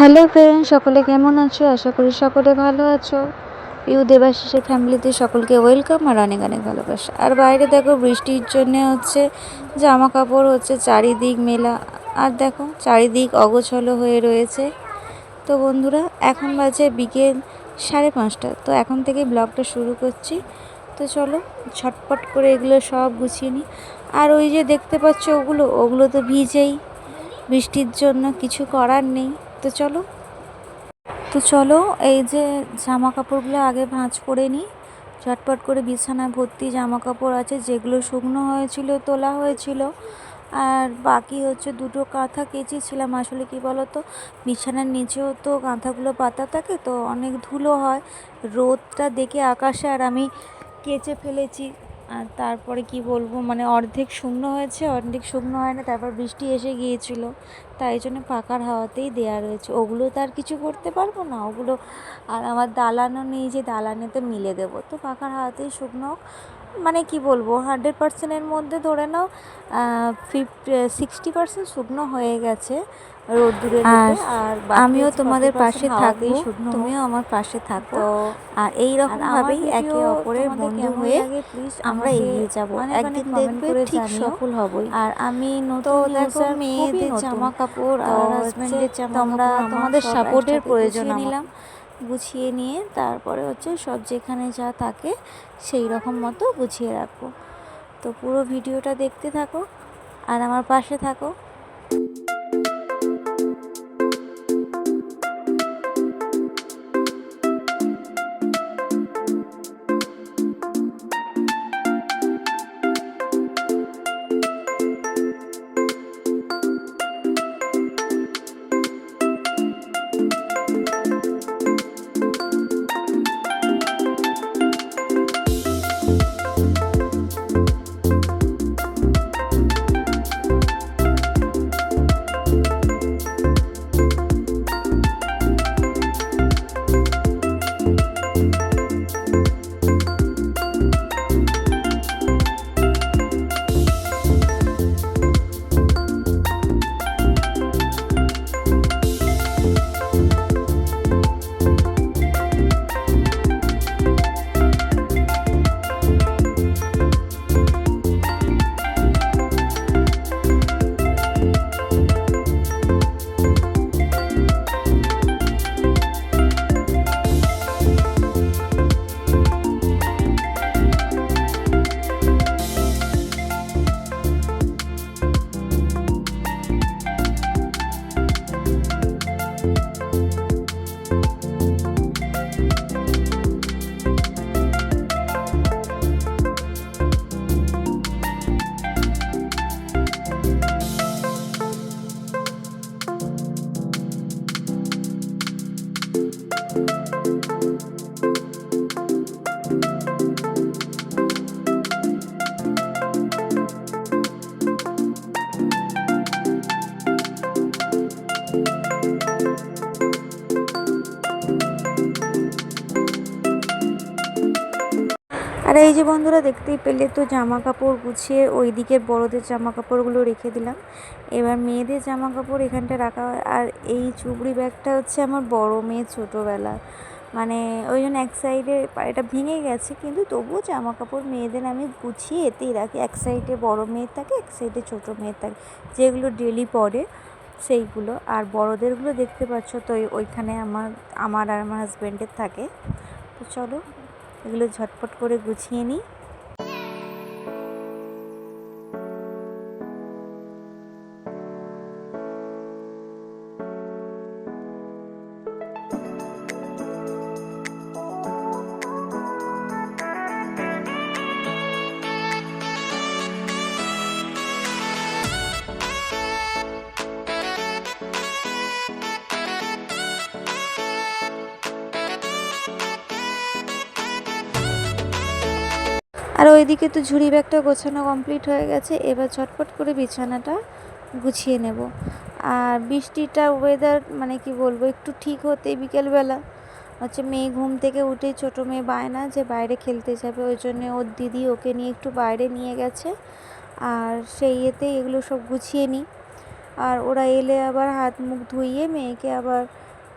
Hello friend সকলে কেমন আছো? আশা করি সকলে ভালো আছো। ইউ দেবাশিসের ফ্যামিলিতে সকলকে ওয়েলকাম আর অনেক অনেক ভালোবাসা। আর বাইরে দেখো বৃষ্টির জন্য হচ্ছে জামা কাপড় হচ্ছে চারিদিক মেলা। আর দেখো চারিদিক অগোছলো হয়ে রয়েছে। তো বন্ধুরা, এখন বাজে বিকেল সাড়ে পাঁচটা। তো এখন থেকে ব্লগটা শুরু করছি। তো চলো ছটপট করে এগুলো সব গুছিয়ে নিই। আর ওই যে দেখতে পাচ্ছ ওগুলো ওগুলো তো ভিজেই। বৃষ্টির জন্য কিছু করার নেই। তো চলো। তো চলো, এই যে জামা কাপড়গুলো আগে ভাঁজ করে নিই। ঝটপট করে বিছানায় ভর্তি জামা কাপড় আছে, যেগুলো শুকনো হয়েছিল, তোলা হয়েছিল। আর বাকি হচ্ছে দুটো কাঁথা কেচেছিলাম, আসলে কি বলো তো বিছানার নিচেও তো কাঁথাগুলো পাতা থাকে, তো অনেক ধুলো হয়। রোদটা দেখে আকাশে আর আমি কেচে ফেলেছি। আর তারপরে কি বলব মানে অর্ধেক শুকনো হয়েছে, অর্ধেক শুকনো হয় না, তারপর বৃষ্টি এসে গিয়েছিল তাই জন্য পাকার হাওয়াতেই দেয়া রয়েছে ওগুলো তো আর কিছু করতে পারব না, ওগুলো আর আমার দালানও নেই যে দালানে তো মিলে দেবো তো পাকার হাওয়াতেই শুকনো। মানে কি বলব হান্ড্রেড পার্সেন্টের মধ্যে ধরে নাও ফিফটি সিক্সটি পার্সেন্ট শুকনো হয়ে গেছে রোদ্দুরের আর আমিও তোমাদের পাশে শুকনো। তুমিও আমার পাশে থাকো। আর এই রকম ভাবেই একে অপরের বন্ধু হয়ে প্লিজ আমরা এগিয়ে যাব। একদিন দেখবে ঠিক সফল হবই। আর আমি তো নতুন দেখো মেয়েদের জামা কাপড় আর হাজবেন্ডের জামা তোমরা তোমাদের সাপোর্টের প্রয়োজন নিলাম। গুছিয়ে নিয়ে তারপরে হচ্ছে সব যেখানে যা থাকে সেই রকম মতো গুছিয়ে রাখব। তো পুরো ভিডিওটা দেখতে থাকো আর আমার পাশে থাকো। আর এই যে বন্ধুরা দেখতেই পেলে তো জামা কাপড় গুছিয়ে ওই দিকের বড়দের জামা কাপড়গুলো রেখে দিলাম। এবার মেয়েদের জামা কাপড় এখানটা রাখা হয়। আর এই চুবড়ি ব্যাগটা হচ্ছে আমার বড় মেয়ে ছোটোবেলার মানে ওই জন্য এক সাইডে এটা ভেঙে গেছে, কিন্তু তবুও জামা কাপড় মেয়েদের আমি গুছিয়ে এতেই রাখি। এক সাইডে বড় মেয়ের থাকে, এক সাইডে ছোটো মেয়ের থাকে। যেগুলো ডেলি পরে সেইগুলো। আর বড়োদেরগুলো দেখতে পাচ্ছ তো ওই- ওইখানে আমার আমার আর আমার হাজব্যান্ডের থাকে। তো চলো এগুলো ঝটপট করে গুছিয়ে নিই। আর ওইদিকে তো ঝুড়ি ব্যাগটা গোছানো কমপ্লিট হয়ে গেছে, এবার ঝটপট করে বিছানাটা গুছিয়ে নেব। আর বৃষ্টিটা ওয়েদার মানে কি বলব, একটু ঠিক হতেই বিকেলবেলা। হচ্ছে মেয়ে ঘুম থেকে উঠেই ছোটো মেয়ে বায়না যে বাইরে খেলতে যাবে, ওই জন্য ওর দিদি ওকে নিয়ে একটু বাইরে নিয়ে গেছে। আর সেই ইয়েতেই এগুলো সব গুছিয়ে নিই। আর ওরা এলে আবার হাত মুখ ধুইয়ে মেয়েকে আবার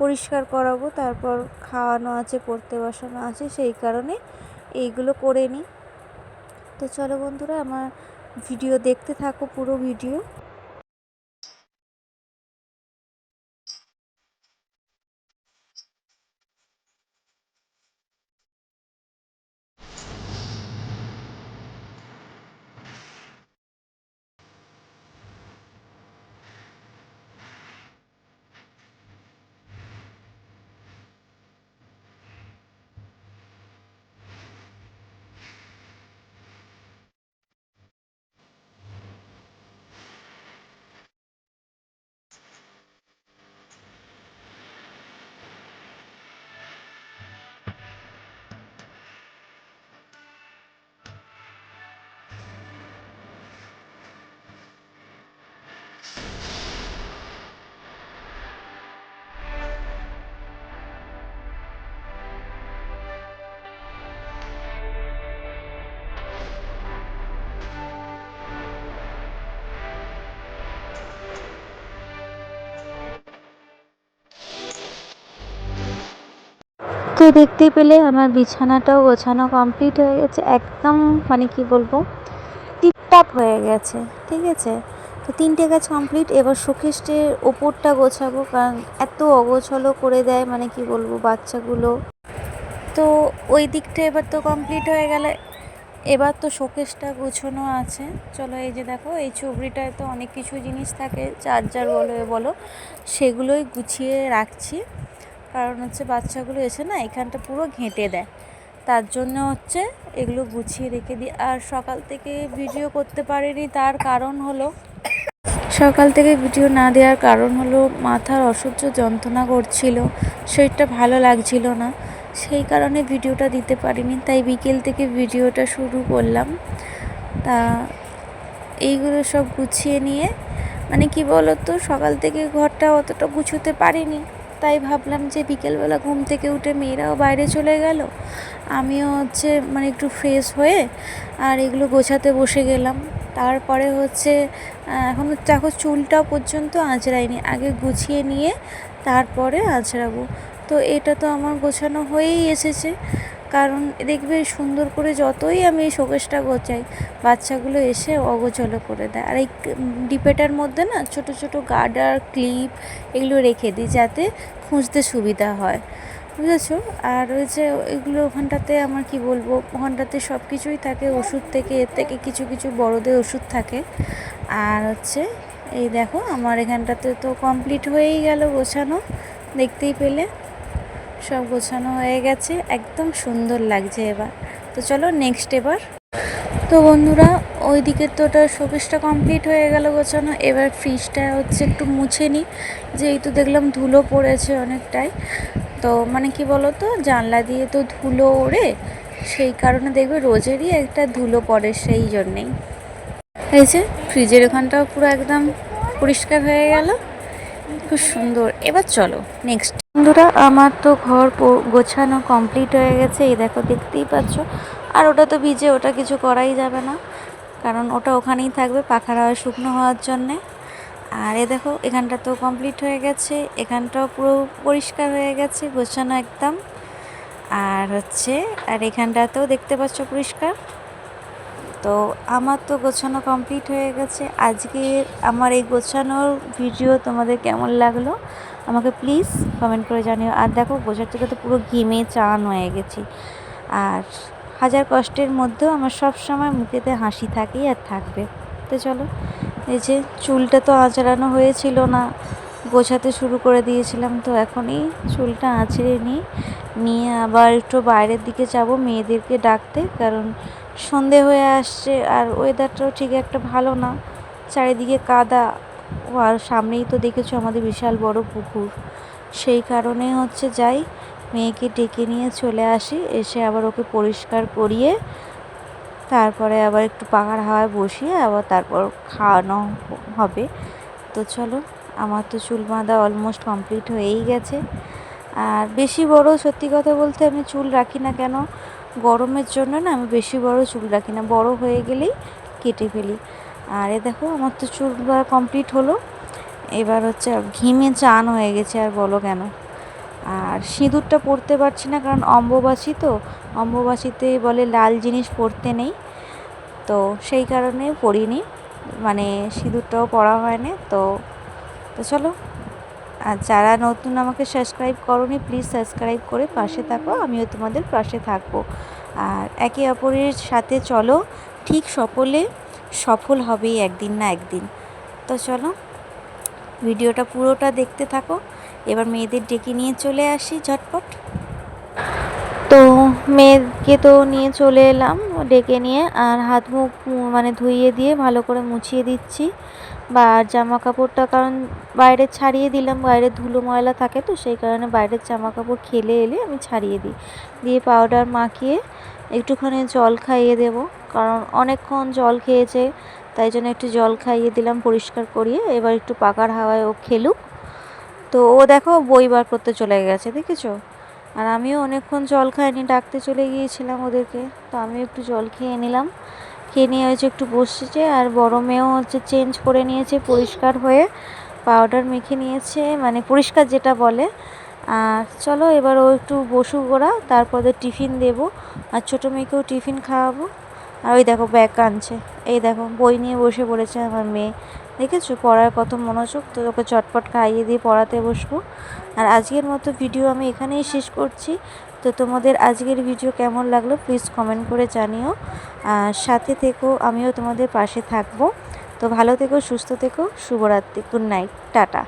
পরিষ্কার করাবো, তারপর খাওয়ানো আছে, পড়তে বসানো আছে, সেই কারণে এইগুলো করে নিই। তো চলো বন্ধুরা আমার ভিডিও দেখতে থাকো পুরো ভিডিও তো দেখতেই পেলে আমার বিছানাটাও গোছানো কমপ্লিট হয়ে গেছে, একদম মানে কি বলব টিপটাপ হয়ে গেছে, ঠিক আছে? তো তিনটে কাজ কমপ্লিট এবার শোকেসটের ওপরটা গোছাবো, কারণ এত অগোছলো করে দেয় মানে কি বলব, বাচ্চাগুলো। তো ওই দিকটা এবার তো কমপ্লিট হয়ে গেলে, এবার তো শোকেসটা গুছানো আছে। চলো এই যে দেখো, এই চুবড়িটায় তো অনেক কিছু জিনিস থাকে, চার্জার বলো, এ বলো, সেগুলোই গুছিয়ে রাখছি। কারণ হচ্ছে বাচ্চাগুলো এসে না এখানটা পুরো ঘেঁটে দেয়। তার জন্য হচ্ছে এগুলো গুছিয়ে রেখে দিই। আর সকাল থেকে ভিডিও করতে পারিনি, তার কারণ হলো সকাল থেকে ভিডিও না দেওয়ার কারণ হলো মাথার অসহ্য যন্ত্রণা করছিল, শরীরটা ভালো লাগছিল না। সেই কারণে ভিডিওটা দিতে পারিনি, তাই বিকেল থেকে ভিডিওটা শুরু করলাম। তা এইগুলো সব গুছিয়ে নিয়ে মানে কি বলতো, সকাল থেকে ঘরটা অতটা গুছোতে পারিনি। তাই ভাবলাম যে বিকেলবেলা ঘুম থেকে উঠে মেয়েরাও বাইরে চলে গেল। আমিও হচ্ছে মানে একটু ফ্রেশ হয়ে আর এগুলো গোছাতে বসে গেলাম। তারপরে হচ্ছে এখনও দেখো চুলটাও পর্যন্ত আঁচড়াইনি। আগে গুছিয়ে নিয়ে তারপরে আঁচড়াবো। তো এটা তো আমার গোছানো হয়েই এসেছে। কারণ দেখবে সুন্দর করে যতই আমি এই শোকেসটা গোছাই, বাচ্চাগুলো এসে অগোছলো করে দেয়। আর এই ডিপেটার মধ্যে না ছোট ছোট গার্ডার ক্লিপ এগুলো রেখে দিই যাতে খুঁজতে সুবিধা হয়। বুঝেছ? আর ওই যে এগুলো ওখানটাতে আমার কি বলব, ওখানটাতে সব কিছুই থাকে, ওষুধ থেকে, এর থেকে কিছু কিছু বড়দের ওষুধ থাকে। আর হচ্ছে এই দেখো, আমার এখানটাতে তো কমপ্লিট হয়েই গেল গোছানো, দেখতেই পেলে। সব গোছানো হয়ে গেছে, একদম সুন্দর লাগছে এবার। তো চলো নেক্সট এবার। তো বন্ধুরা ওই দিকের তো ওটা শোকেসটা কমপ্লিট হয়ে গেল গোছানো। এবার ফ্রিজটা হচ্ছে একটু মুছে নিই যেহেতু দেখলাম ধুলো পড়েছে অনেকটাই। তো মানে কি বলো তো জানলা দিয়ে তো ধুলো ওড়ে, সেই কারণে দেখবে রোজেরই একটা ধুলো পড়ে সেই জন্যেই। এই যে ফ্রিজের ওখানটাও পুরো একদম পরিষ্কার হয়ে গেল। খুব সুন্দর। এবার চলো নেক্সট বন্ধুরা, আমার তো ঘর গোছানো কমপ্লিট হয়ে গেছে। এই দেখো, দেখতেই পাচ্ছ। আর ওটা তো ভিজে, ওটা কিছু করাই যাবে না। কারণ ওটা ওখানেই থাকবে পাখার হাওয়া শুকনো হওয়ার জন্যে। আর এ দেখো, এখানটা তো কমপ্লিট হয়ে গেছে। এখানটাও পুরো পরিষ্কার হয়ে গেছে, গোছানো একদম। আর হচ্ছে, আর এখানটাতেও দেখতে পাচ্ছ পরিষ্কার। তো আমার তো গোছানো কমপ্লিট হয়ে গেছে। আজকে আমার এই গোছানোর ভিডিও তোমাদের কেমন লাগল? আমাকে প্লিজ কমেন্ট করে জানিও। আর দেখো গোছার থেকে তো পুরো ঘিমে চান হয়ে গেছি। আর হাজার কষ্টের মধ্যেও আমার সব সময় মুখেতে হাসি থাকেই আর থাকবে। তো চলো, এই যে চুলটা তো আঁচড়ানো হয়েছিল না, গোছাতে শুরু করে দিয়েছিলাম। তো এখনই চুলটা আঁচড়ে নিই। নিয়ে আবার একটু বাইরের দিকে যাব মেয়েদেরকে ডাকতে, কারণ সন্ধে হয়ে আসছে আর ওয়েদারটাও ঠিক একটা ভালো না। চারিদিকে কাদা। আর সামনেই তো দেখেছ আমাদের বিশাল বড় পুকুর। সেই কারণে হচ্ছে যাই, মেয়েকে ডেকে নিয়ে চলে আসি, এসে আবার ওকে পরিষ্কার করিয়ে তারপরে আবার একটু পাখার হাওয়ায় বসিয়ে আবার তারপর খাওয়ানো হবে। তো চলো, আমার তো চুল বাঁধা অলমোস্ট কমপ্লিট হয়েই গেছে। আর বেশি বড় সত্যি কথা বলতে আমি চুল রাখি না কেন? গরমের জন্য না আমি বেশি বড় চুল রাখি না, বড় হয়ে গেলেই কেটে ফেলি। আর এ দেখো, আমার তো চুল কমপ্লিট হলো। এবার হচ্ছে ঘিমে চান হয়ে গেছে, আর বলো কেন? আর সিঁদুরটা পরতে পারছি না, কারণ অম্ববাসী তো। অম্ববাসীতে বলে লাল জিনিস পরতে নেই। তো সেই কারণে পরিনি মানে সিঁদুরটাও পরা হয়নি। তো তো চলো, আর যারা নতুন আমাকে সাবস্ক্রাইব করনি প্লিজ সাবস্ক্রাইব করে পাশে থাকো, আমিও তোমাদের পাশে থাকব। আর একে অপরের সাথে চলো, ঠিক সকলে। সফল হবেই একদিন না একদিন। তো চলো, ভিডিওটা পুরোটা দেখতে থাকো। এবার মেয়েদের ডেকে নিয়ে চলে আসি ঝটপট। তো মেয়েকে তো নিয়ে চলে এলাম ডেকে নিয়ে, আর হাত মুখ মানে ধুইয়ে দিয়ে ভালো করে মুছিয়ে দিচ্ছি। বা জামা কাপড়টা কারণ বাইরে ছাড়িয়ে দিলাম, বাইরে ধুলো ময়লা থাকে তো, সেই কারণে বাইরের জামা কাপড় খেলে এলে আমি ছাড়িয়ে দিই। দিয়ে পাউডার মাখিয়ে একটুখানি জল খাইয়ে দেব, কারণ অনেকক্ষণ জল খেয়েছে, তাই জন্য একটু জল খাইয়ে দিলাম পরিষ্কার করিয়ে, এবার একটু পাকার হাওয়ায় ও খেলুক। তো ও দেখো বই বার করতে চলে গেছে, দেখেছ? আর আমিও অনেকক্ষণ জল খাইনি, ডাকতে চলে গিয়েছিলাম ওদেরকে, তো আমি একটু জল খেয়ে নিলাম। খেয়ে নিয়ে হয়েছে একটু বসেছে, আর বড় মেয়েও হচ্ছে চেঞ্জ করে নিয়েছে পরিষ্কার হয়ে, পাউডার মেখে নিয়েছে মানে পরিষ্কার যেটা বলে আর চলো এবার ও একটু বসুক ওরা, তারপরে টিফিন দেব। আর ছোটো মেয়েকেও টিফিন খাওয়াবো। আর ওই দেখো ব্যাগ আনছে এই দেখো, বই নিয়ে বসে পড়েছে আমার মেয়ে। দেখেছ? পড়ার কত মনোযোগ? তো ওকে চটপট খাইয়ে দিয়ে পড়াতে বসবো। আর আজকের মতো ভিডিও আমি এখানেই শেষ করছি। তো তোমাদের আজকের ভিডিও কেমন লাগল প্লিজ কমেন্ট করে জানিও। আর সাথে থেকো, আমিও তোমাদের পাশে থাকব। তো ভালো থেকো, সুস্থ থেকো, শুভরাত্রি, গুড নাইট, টাটা।